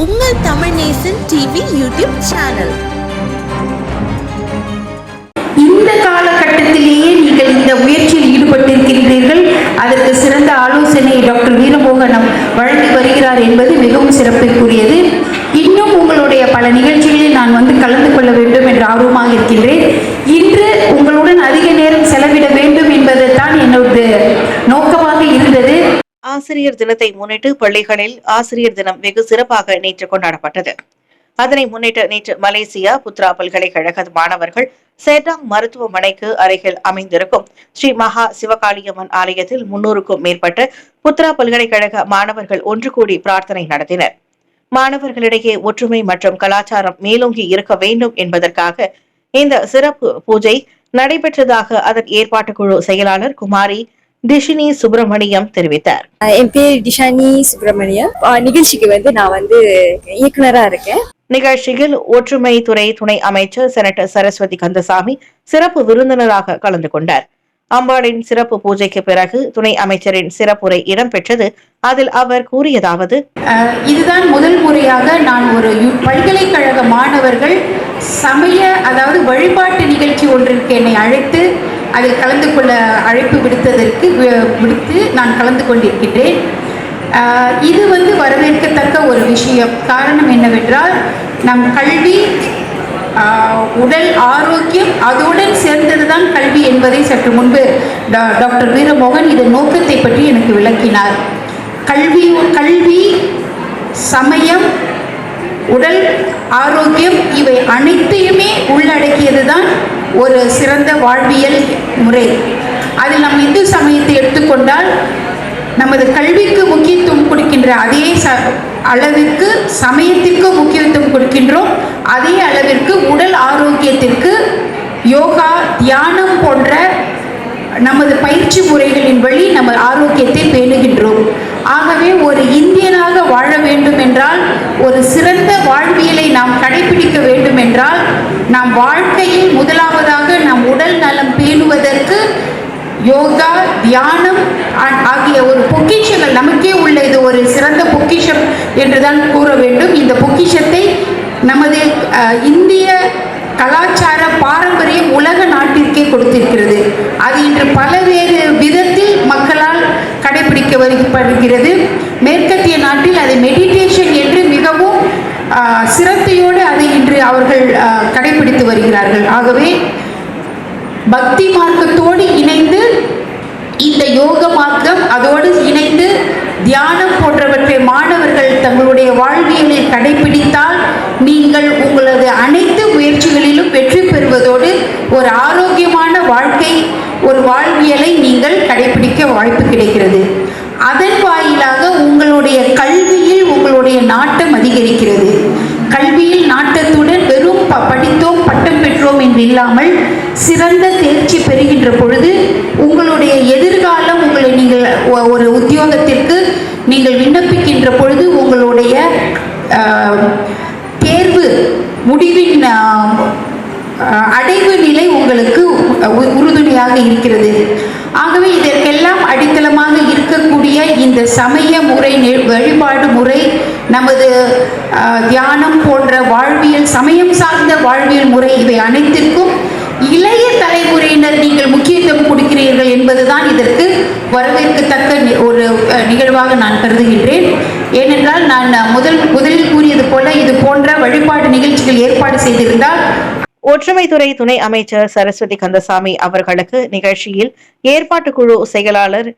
உங்கள் Tamil Nesan TV YouTube channel. இந்த காலகட்டத்திலேயே நீங்கள் இந்த முயற்சியில் ஈடுபட்டிருக்கின்றீர்கள் அதற்கு சிறந்த ஆலோசனை டாக்டர் வீரமோகனம் வழங்கி வருகிறார் என்பது மிகவும் சிறப்பிற்குரியது இன்னும் உங்களுடைய பல நிகழ்ச்சிகளில் நான் வந்து கலந்து கொள்ள வேண்டும் என்று ஆர்வமாக இருக்கின்றேன். இன்று உங்களுடன் அதிக நேரம் செலவிட வேண்டும் என்பது தான் என்னோட நோக்கமாக இருந்தது ஆசிரியர் தினத்தை முன்னிட்டு பள்ளிகளில் ஆசிரியர் தினம் வெகு சிறப்பாக நேற்று கொண்டாடப்பட்டது அதனை முன்னிட்டு நேற்று மலேசியா புத்ரா பல்கலைக்கழக மாணவர்கள் சேட்டாங் மருத்துவமனைக்கு அருகில் அமைந்திருக்கும் ஸ்ரீ மகா சிவகாளியம்மன் ஆலயத்தில் முன்னூறுக்கும் மேற்பட்ட புத்ரா பல்கலைக்கழக மாணவர்கள் ஒன்று கூடி பிரார்த்தனை நடத்தினர். மாணவர்களிடையே ஒற்றுமை மற்றும் கலாச்சாரம் மேலோங்கி இருக்க வேண்டும் என்பதற்காக இந்த சிறப்பு பூஜை நடைபெற்றதாக அதன் ஏற்பாட்டுக்குழு செயலாளர் குமாரி டிஷினி சுப்பிரமணியம் தெரிவித்தார். என் பேர் டிஷானி சுப்பிரமணியம். நிகழ்ச்சிக்கு வந்து நான் வந்து இயக்குனரா இருக்கேன். நிகழ்ச்சியில் ஒற்றுமை துறை துணை அமைச்சர் செனட்டர் சரஸ்வதி கந்தசாமி சிறப்பு விருந்தினராக கலந்து கொண்டார். அம்பாளின் சிறப்பு பூஜைக்கு பிறகு துணை அமைச்சரின் சிறப்புரை இடம்பெற்றது. அதில் அவர் கூறியதாவது இதுதான் முதல் முறையாக நான் ஒரு பல்கலைக்கழக மாணவர்கள் சமய அதாவது வழிபாட்டு நிகழ்ச்சி ஒன்றிற்கு என்னை அழைத்து அதில் கலந்து கொள்ள அழைப்பு விடுத்ததற்கு வி- விடுத்து நான் கலந்து கொண்டிருக்கின்றேன். இது வந்து வரவேற்கத்தக்க ஒரு விஷயம். காரணம் என்னவென்றால் நம் கல்வி உடல் ஆரோக்கியம் அதோடன் சேர்ந்ததுதான் கல்வி என்பதை சற்று முன்பு டா- டாக்டர் வீரமோகன் இதன் நோக்கத்தை பற்றி எனக்கு விளக்கினார். கல்வி கல்வி சமயம் உடல் ஆரோக்கியம் இவை அனைத்தையுமே உள்ளடக்கியது தான் ஒரு சிறந்த வாழ்வியல் முறை. அதில் நம் இந்து சமயத்தை எடுத்துக்கொண்டால் நமது கல்விக்கு முக்கியத்துவம் கொடுக்கின்ற அதே ச அளவிற்கு சமயத்திற்கு முக்கியத்துவம் கொடுக்கின்றோம். அதே அளவிற்கு உடல் ஆரோக்கியத்திற்கு யோகா தியானம் போன்ற நமது பயிற்சி முறைகளின் வழி நம்ம ஆரோக்கியத்தை பேணுகின்றோம். ஆகவே ஒரு இந்தியனாக வாழ வேண்டும் என்றால் ஒரு சிறந்த வாழ்வியலை நாம் கடைபிடிக்க வேண்டும் என்றால் நாம் வாழ்க்கையில் முதலாம் நம் உடல் நலம் பேணுவதற்கு யோகா தியானம் ஆகிய ஒரு பொக்கிஷங்கள் நமக்கே உள்ள இது ஒரு சிறந்த பொக்கிஷம் என்றுதான் கூற வேண்டும். இந்த பொக்கிஷத்தை நமது இந்திய கலாச்சார பாரம்பரியம் உலக நாட்டிற்கே கொடுத்திருக்கிறது. அது இன்று பலவேறு விதத்தில் மக்களால் கடைபிடிக்க வருகிறது. மேற்கத்திய நாட்டில் அது மெடிடேஷன் என்று மிகவும் ஆஹ், சிரத்தையோடு அதை இன்று அவர்கள் கடைபிடித்து வருகிறார்கள். ஆகவே பக்தி மார்க்கத்தோடு இணைந்து இந்த யோக மார்க்கம் அதோடு இணைந்து தியானம் போன்றவற்றை மாணவர்கள் தங்களுடைய வாழ்வியலில் கடைபிடித்தால் நீங்கள் உங்களது அனைத்து முயற்சிகளிலும் வெற்றி பெறுவதோடு ஒரு தேர்ச்சி பொழுது உங்களுடைய எதிர்காலம் உங்களை நீங்கள் ஒரு உத்தியோகத்திற்கு நீங்கள் விண்ணப்பிக்கின்ற பொழுது உங்களுடைய தேர்வு முடிவின் அடைவு நிலை உங்களுக்கு உ- உறுதுணையாக இருக்கிறது. ஆகவே இதற்கெல்லாம் அடித்தளமாக இருக்கக்கூடிய இந்த சமய முறை வழிபாடு முறை நமது தியானம் போன்ற வாழ்வியல் சமயம் சார்ந்த வாழ்வியல் முறை இவை அனைத்திற்கும் இளைய தலைமுறையினர் நீங்கள் முக்கியத்துவம் கொடுக்கிறீர்கள் என்பதுதான் இதற்கு வரவேற்கத்தக்க ஒரு நிகழ்வாக நான் கருதுகின்றேன். ஏனென்றால் நான் முதல் முதலில் கூறியது போல இது போன்ற வழிபாட்டு நிகழ்ச்சிகள் ஏற்பாடு செய்திருந்தால் ஒற்றுமைத்துறை துணை அமைச்சர் சரஸ்வதி கந்தசாமி அவர்களுக்கு நிகழ்ச்சியில் ஏற்பாட்டு குழு செயலாளர்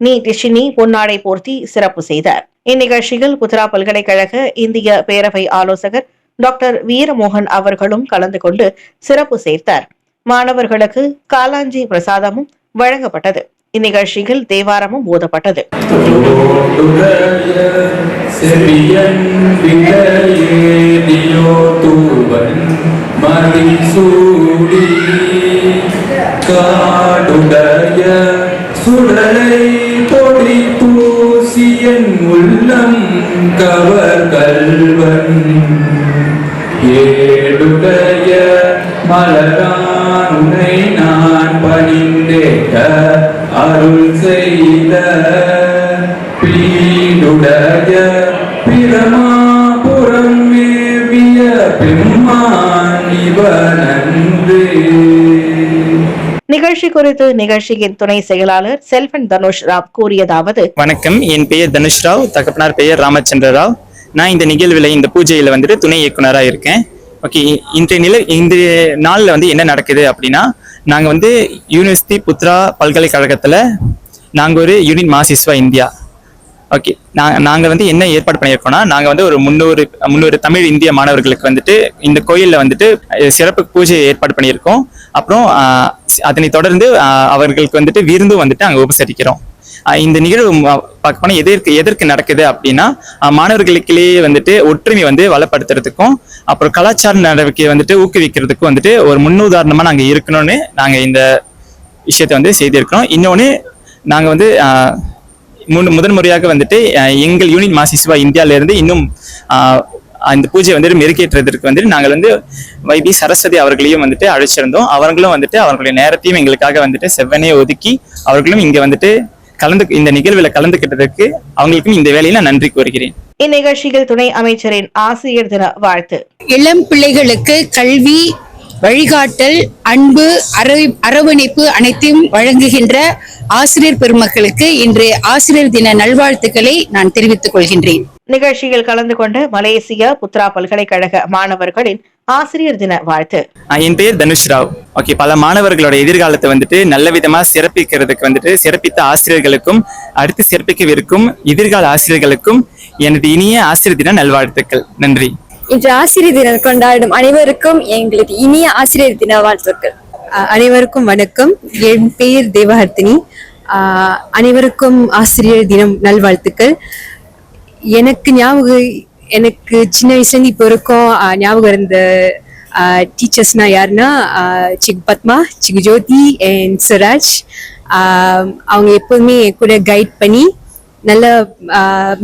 நீ டிஷினி பொன்னாடை போர்த்தி சிறப்பு செய்தார். இந்நிகழ்ச்சியில் புத்ரா பல்கலைக்கழக இந்திய பேரவை ஆலோசகர் டாக்டர் வீரமோகன் அவர்களும் கலந்து கொண்டு சிறப்பு சேர்த்தார். மாணவர்களுக்கு காலாஞ்சி பிரசாதமும் வழங்கப்பட்டது. இந்நிகழ்ச்சியில் தேவாரமும் ஓதப்பட்டது. காடுடைய சுடலை பொடி பூசியன் உள்ளம் கவர் கல்வன். ஏடுடைய மலரானுனை அருள் செய்த பீடுடைய பிரமாபுரம் வேவிய பெம்மானிவனன்று நிகழ்ச்சி குறித்து நிகழ்ச்சியின் துணை செயலாளர் செல்வன் தனுஷ் ராவ் கூறியதாவது வணக்கம் என் பெயர் தனுஷ் ராவ் தகப்பனார் பெயர் ராமச்சந்திர ராவ். நான் இந்த நிகழ்வில் இந்த பூஜையில் வந்துட்டு துணை இயக்குனராக இருக்கேன். ஓகே இன்றைய நிலை இந்த நாளில் வந்து என்ன நடக்குது அப்படின்னா நாங்கள் வந்து யூனிவர்சிட்டி புத்ரா பல்கலைக்கழகத்தில் நாங்கள் ஒரு யூனிட் மாசிஸ்வா இந்தியா. ஓகே நாங்கள் நாங்கள் வந்து என்ன ஏற்பாடு பண்ணியிருக்கோம்னா நாங்கள் வந்து ஒரு முந்நூறு முந்நூறு தமிழ் இந்திய மாணவர்களுக்கு வந்துட்டு இந்த கோயிலில் வந்துட்டு சிறப்பு பூஜை ஏற்பாடு பண்ணியிருக்கோம். அப்புறம் அதனை தொடர்ந்து அவர்களுக்கு வந்துட்டு விருந்தும் வந்துட்டு அங்கே உபசரிக்கிறோம். இந்த நிகழ்வு பார்க்க போனால் எதற்கு எதற்கு நடக்குது அப்படின்னா மாணவர்களுக்கிலேயே வந்துட்டு ஒற்றுமை வந்து வளப்படுத்துறதுக்கும் அப்புறம் கலாச்சார நடவடிக்கை வந்துட்டு ஊக்குவிக்கிறதுக்கும் வந்துட்டு ஒரு முன்னுதாரணமாக நாங்கள் இருக்கணும்னு நாங்கள் இந்த விஷயத்தை வந்து செய்திருக்கிறோம். இன்னொன்று நாங்கள் வந்து ஆஹ், முன் முதன் முறையாக வந்துட்டு எங்கள் யூனிட் மாசிசுவா இந்தியால இருந்து இன்னும் அந்த பூஜை வந்துட்டு மெருகேற்றுறதுக்கு வந்துட்டு நாங்கள் வந்து வைபி சரஸ்வதி அவர்களையும் வந்துட்டு அழைச்சிருந்தோம். அவர்களும் வந்துட்டு அவர்களுடைய நேரத்தையும் எங்களுக்காக வந்துட்டு செவ்வனே ஒதுக்கி அவர்களும் இங்க வந்துட்டு கலந்து இந்த நிகழ்வில் கலந்துக்கிட்டதற்கு அவங்களுக்கும் இந்த வேலையில நான் நன்றி கூறுகிறேன். இந்நிகழ்ச்சியில் துணை அமைச்சரின் ஆசிரியர் தின வாழ்த்து. இளம் பிள்ளைகளுக்கு கல்வி வழிகாட்டல் அன்பு அரவி- அரவணைப்பு அனைத்தையும் வழங்குகின்ற ஆசிரியர் பெருமக்களுக்கு இன்று ஆசிரியர் தின நல்வாழ்த்துக்களை நான் தெரிவித்துக் கொள்கின்றேன். நிகழ்ச்சியில் கலந்து கொண்ட மலேசியா புத்ரா பல்கலைக்கழக மாணவர்களின் ஆசிரியர் தின வாழ்த்து. என் பெயர் தனுஷ் ராவ். ஓகே பல மாணவர்களோட எதிர்காலத்தை வந்துட்டு நல்ல விதமா சிறப்பிக்கிறதுக்கு வந்துட்டு சிறப்பித்த ஆசிரியர்களுக்கும் அடுத்து சிறப்பிக்கவிருக்கும் எதிர்கால ஆசிரியர்களுக்கும் எனது இனிய ஆசிரியர் தின நல்வாழ்த்துக்கள். நன்றி. இன்று ஆசிரியர் தினம் கொண்டாடும் அனைவருக்கும் எங்களுக்கு இனிய ஆசிரியர் தின வாழ்த்துக்கள். அனைவருக்கும் வணக்கம். என் பெயர் தேவஹர்த்தினி. அனைவருக்கும் ஆசிரியர் தினம் நல்வாழ்த்துக்கள். எனக்கு ஞாபகம் எனக்கு சின்ன வயசுலேருந்து இப்போ வரைக்கும் ஞாபகம் இருந்த டீச்சர்ஸ்னா யாருன்னா சிக் பத்மா சிக் ஜோதி அண்ட் சுராஜ். அவங்க எப்போதுமே கூட கைட் பண்ணி நல்லா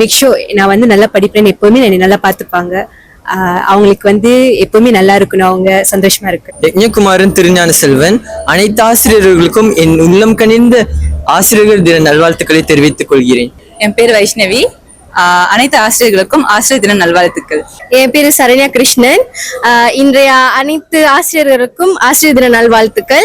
மேக் ஷோ நான் வந்து நல்லா படிப்பேன்னு எப்போதுமே என்னை நல்லா பார்த்துப்பாங்க. அவங்களுக்கு வந்து எப்போதுமே நல்லா இருக்கணும் அவங்க சந்தோஷமா இருக்கு. யஜ்ஞகுமாரன் திருஞான செல்வன் அனைத்து ஆசிரியர்களுக்கும் என் உள்ளம் கனிந்த ஆசிரியர்கள் தின நல்வாழ்த்துக்களை தெரிவித்துக் கொள்கிறேன். என் பேர் வைஷ்ணவி. ஆஹ் அனைத்து ஆசிரியர்களுக்கும் ஆசிரியர் தின நல்வாழ்த்துக்கள். என் பேரு சரண்யா கிருஷ்ணன். ஆஹ் இன்றைய அனைத்து ஆசிரியர்களுக்கும் ஆசிரியர் தின நல்வாழ்த்துக்கள்.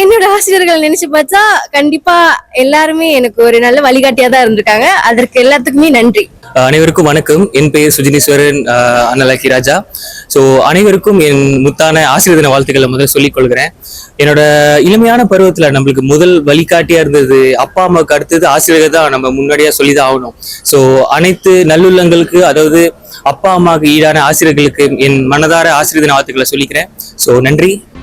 என்னோட ஆசிரியர்கள் நினைச்சு பார்த்தா கண்டிப்பா எல்லாருமே எனக்கு ஒரு நல்ல வழிகாட்டியா தான் இருந்திருக்காங்க. அதற்கு எல்லாத்துக்குமே நன்றி. அனைவருக்கும் வணக்கம். என் பெயர் சுஜினீஸ்வரன் அண்ணலக்கி அன்னலக்கி ராஜா. ஸோ அனைவருக்கும் என் முத்தான ஆசிரியர் தின வாழ்த்துக்களை முதல்ல சொல்லிக் கொள்கிறேன். என்னோட இளமையான பருவத்துல நம்மளுக்கு முதல் வழிகாட்டியா இருந்தது அப்பா அம்மாவுக்கு அடுத்தது ஆசிரியர்கள் தான் நம்ம முன்னாடியா சொல்லி தான் ஆகணும். ஸோ அனைத்து நல்லுள்ளங்களுக்கு அதாவது அப்பா அம்மாவுக்கு ஈடான ஆசிரியர்களுக்கு என் மனதார ஆசிரியர் தின வாழ்த்துக்களை சொல்லிக்கிறேன். ஸோ நன்றி.